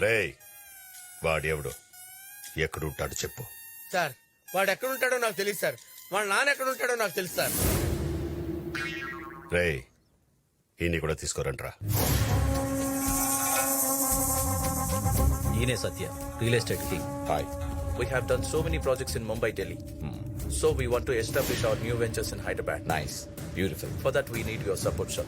రేయ్ వాడెవడు? ఎక్కడుంటాడు చెప్పు. సార్ వాడు ఎక్కడ ఉంటాడో నాకు తెలియదు సార్. వాళ్ళ నాన్న ఎక్కడ ఉంటాడో నాకు తెలుసు సార్. రేయ్ ఈయన్ని కూడా తీసుకోరంట్రా. ఈయనే Satya real estate king. Hi. We have done so many projects in Mumbai, Delhi. So we want to establish our new ventures in Hyderabad. Nice beautiful For that, we need your support, sir.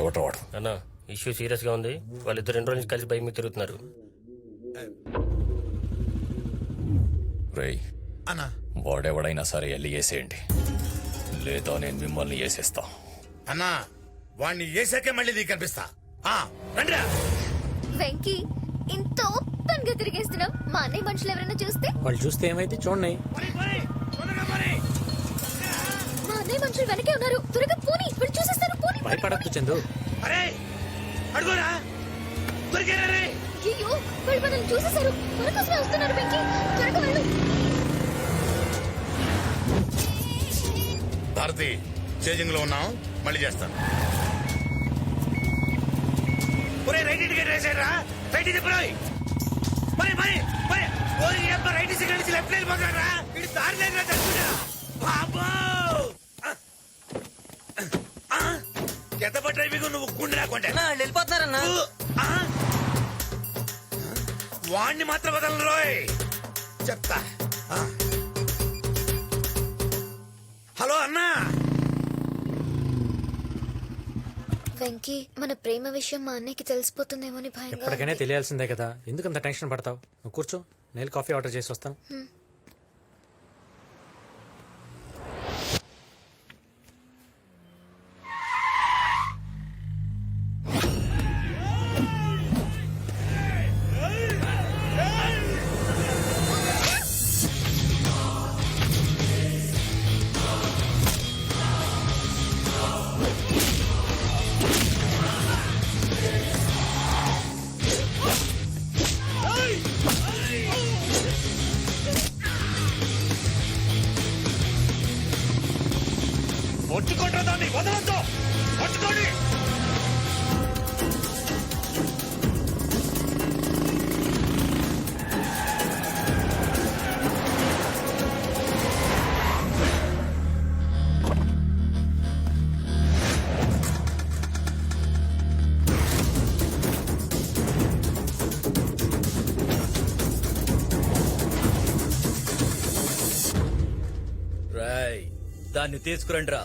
ఎవటో వాడు? అన్న issue సీరియస్గా ఉంది. వాళ్ళిద్దరు రెండు రోజుల నుంచి కలిసి బైక్ మీద తిరుగుతున్నారు. రేయ్ అన్నా. వాడెవడైనా సరే వెళ్ళి వేసేయండి లేదా నేను మిమ్మల్ని వేసేస్తా అన్నా వాణ్ణి వేసాకే మళ్ళీ నీకు కనిపిస్తా. ఆ, రండిరా. వెంకీ ఇంత ఓపెన్గా తిరిగేస్తున్నాం మా అన్నయ్య మనుషులు ఎవరైనా చూస్తే? వాళ్ళు చూస్తే ఏమైతే చూడండి. మా అన్నయ్య మనుషులు వెనకే ఉన్నారు. త్వరగా పోనీ వీళ్ళు చూసేస్తారు పోనీ. భయపడద్దు చందు. అరే అడుగురా. దొరికారా రే? అయ్యో వాళ్ళు మనల్ని చూసేశారు. మనకోసమే వస్తున్నారు వెంకీ. త్వరగా వెళ్ళు. భారతి చేజింగ్లో ఉన్నాం మళ్ళీ చేస్తాను. ఒరే రైట్ ఇంటికి వేసారా రైట్ ఇది పోయి. మరి మరి మరి ఓరి అబ్బ రైట్ సిగ్నల్ నుంచి లెఫ్ట్ వెళ్ళిపోతారా ఇది దారి లేదురా చచ్చుడా బాబో! ఎంత డ్రైవింగ్ నువ్వు గుండె రాకుంటే వెళ్ళిపోతున్నారన్నా. వాణ్ణి మాత్రం వదలను రోయ్. చెప్తా. హలో అన్నా. వెంకీ మన ప్రేమ విషయం మా అన్నయ్యకి తెలిసిపోతుందేమో అని భయంగా ఎప్పటికైనా. తెలియాల్సిందే కదా. ఎందుకు అంత టెన్షన్ పడతావు? నువ్వు కూర్చో నేను కాఫీ ఆర్డర్ చేసి వస్తాను. పట్టుకోండి దాన్ని వదలొద్దు. పట్టుకోండి దాన్ని తీసుకురండి రా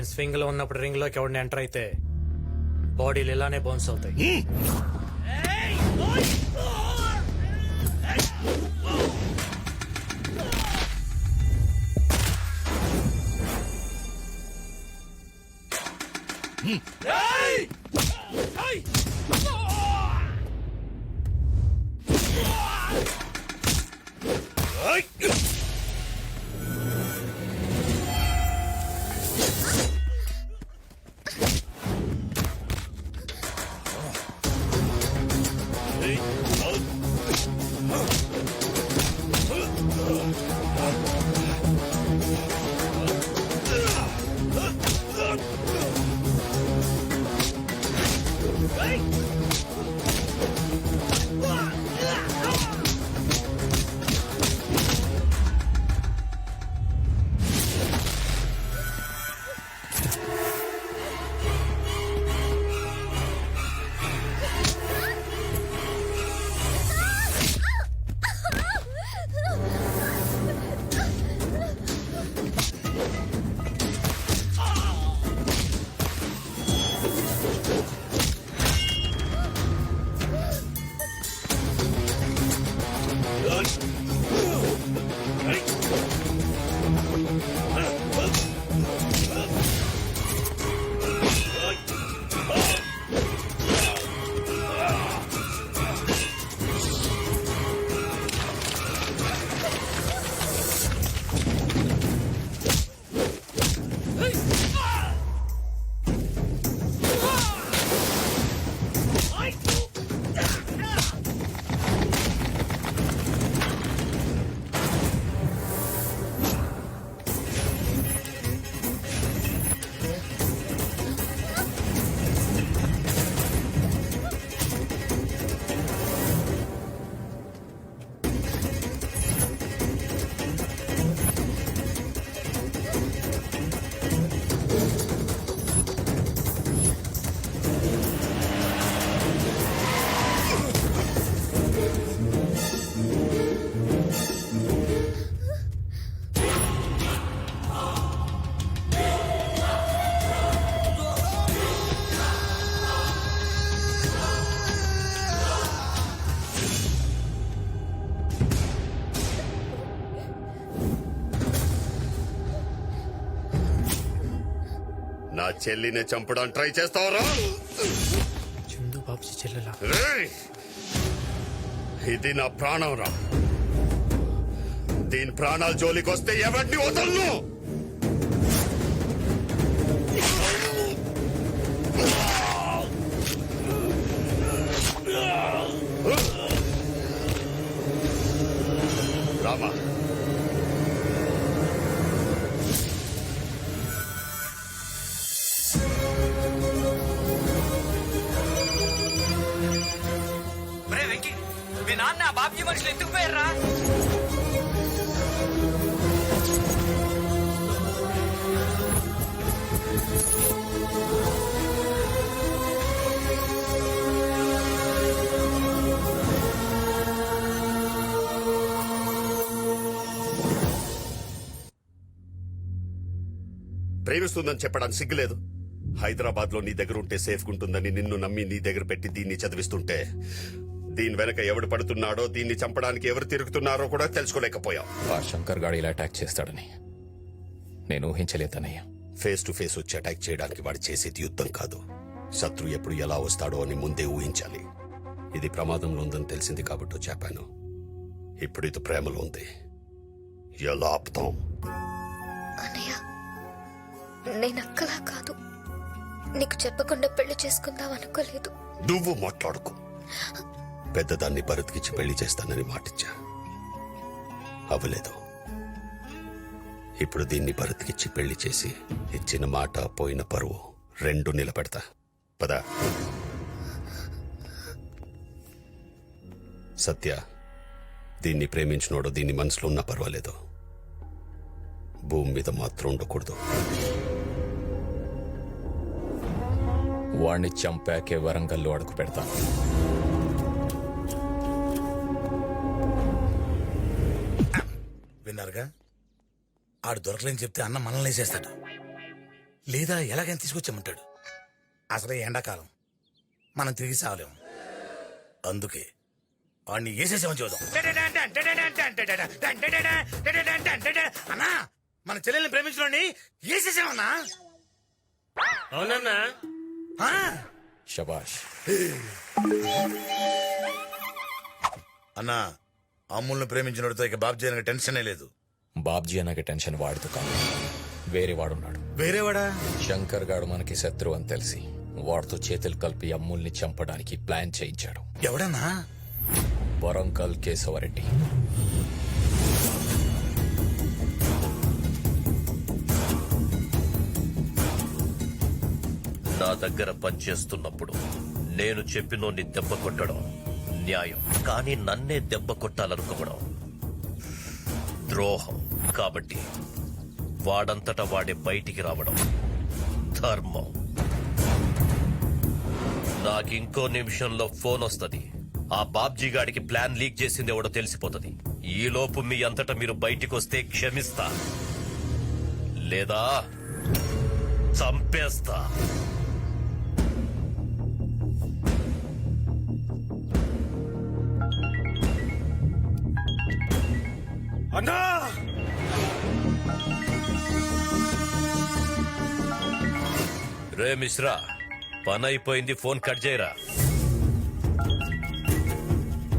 నేను స్వింగ్లో ఉన్నప్పుడు రింగ్లోకి ఎవరిని ఎంటర్ అయితే బాడీలు ఇలానే బౌన్స్ అవుతాయి Hey! Hey! Oh! చెల్లిని చంపడానికి ట్రై చేస్తావరా? చందు బాబుజీ చెల్లెలా? రేయ్! ఇది నా ప్రాణం రా. దీని ప్రాణాల జోలికి వస్తే ఎవరిని వదలను? రామా మనుషులు ఎందుకు పోయారా ప్రేమిస్తుందని చెప్పడానికి సిగ్గులేదు. హైదరాబాద్లో నీ దగ్గర ఉంటే సేఫ్గా ఉంటుందని నిన్ను నమ్మి నీ దగ్గర పెట్టి దీన్ని చదివిస్తుంటే దీని వెనక ఎవడు పడుతున్నాడో దీన్ని చంపడానికి ఎవరు తిరుగుతున్నారో కూడా తెలుసుకోలేకపోయాం. ఆ శంకర్ గాడు ఇలా అటాక్ చేస్తాడని. నేను ఊహించలేదన్నయ్య ఫేస్ టు ఫేస్ వచ్చి అటాక్ చేయడానికి వాడు చేసేది యుద్ధం కాదు. శత్రు ఎప్పుడు ఎలా వస్తాడో అని ముందే ఊహించాలి. ఇది ప్రమాదంలో ఉందని తెలిసింది కాబట్టి చెప్పాను. ఇప్పుడు ఇది ప్రేమలో ఉంది. ఎలా ఆపుతాం? అన్నయ్య నేను అక్కలా కాదు. నీకు చెప్పకుండా పెళ్ళి చేసుకుందాం అనుకోలేదు. నువ్వు మాట్లాడుకో. పెద్దదాన్ని భరత్కిచ్చి పెళ్ళి చేస్తానని మాటిచ్చా. అవ్వలేదు. ఇప్పుడు దీన్ని భరత్కిచ్చి పెళ్ళి చేసి ఇచ్చిన మాట పోయిన పరువు రెండు నిలబెడతా. పద. సత్య దీన్ని ప్రేమించినోడు దీన్ని మనసులో ఉన్నా పర్వాలేదు. భూమి మీద మాత్రం ఉండకూడదు. వాణ్ణి చంపాకే వరంగల్లో అడుగు పెడతాను ఆడు దొరకలేని చెప్తే అన్న మనల్ని వేసేస్తాడు. లేదా ఎలాగైనా తీసుకొచ్చామంటాడు అసలే ఎండాకాలం. మనం తిరిగి సావలేము అందుకే వాడిని వేసేసామని చూద్దాం అన్నా మన చెల్లెల్ని ప్రేమించడాన్ని వేసేసామన్నా. అవునన్నా. ఆ? శబాష్ అన్నా అమ్ముల్ని ప్రేమించినోడితో ఇక బాబ్జీ అనగా టెన్షనే లేదు. బాబ్జీ అనగా టెన్షన్ వాడుతూ కాదు. వేరే వాడున్నాడు. వేరేవాడా శంకర్ గాడు మనకి శత్రువు అని తెలిసి వాడితో చేతులు కలిపి అమ్ముల్ని చంపడానికి ప్లాన్ చేయించాడు. ఎవడన్నా? వరంగల్ కేశవరెడ్డి. నా దగ్గర పనిచేస్తున్నప్పుడు నేను చెప్పినోన్ని దెబ్బ కొట్టడం న్యాయం. కానీ నన్నే దెబ్బ కొట్టాలనుకోవడం ద్రోహం. కాబట్టి వాడంతట వాడే బయటికి రావడం ధర్మం. నాకింకో నిమిషంలో ఫోన్ వస్తుంది. ఆ బాబ్జీ గాడికి ప్లాన్ లీక్ చేసింది ఎవడో తెలిసిపోతుంది. ఈలోపు మీ అంతటా మీరు బయటికి వస్తే క్షమిస్తా. లేదా చంపేస్తా. అన్నా! రే మిశ్రా పని అయిపోయింది ఫోన్ కట్ చేయరా?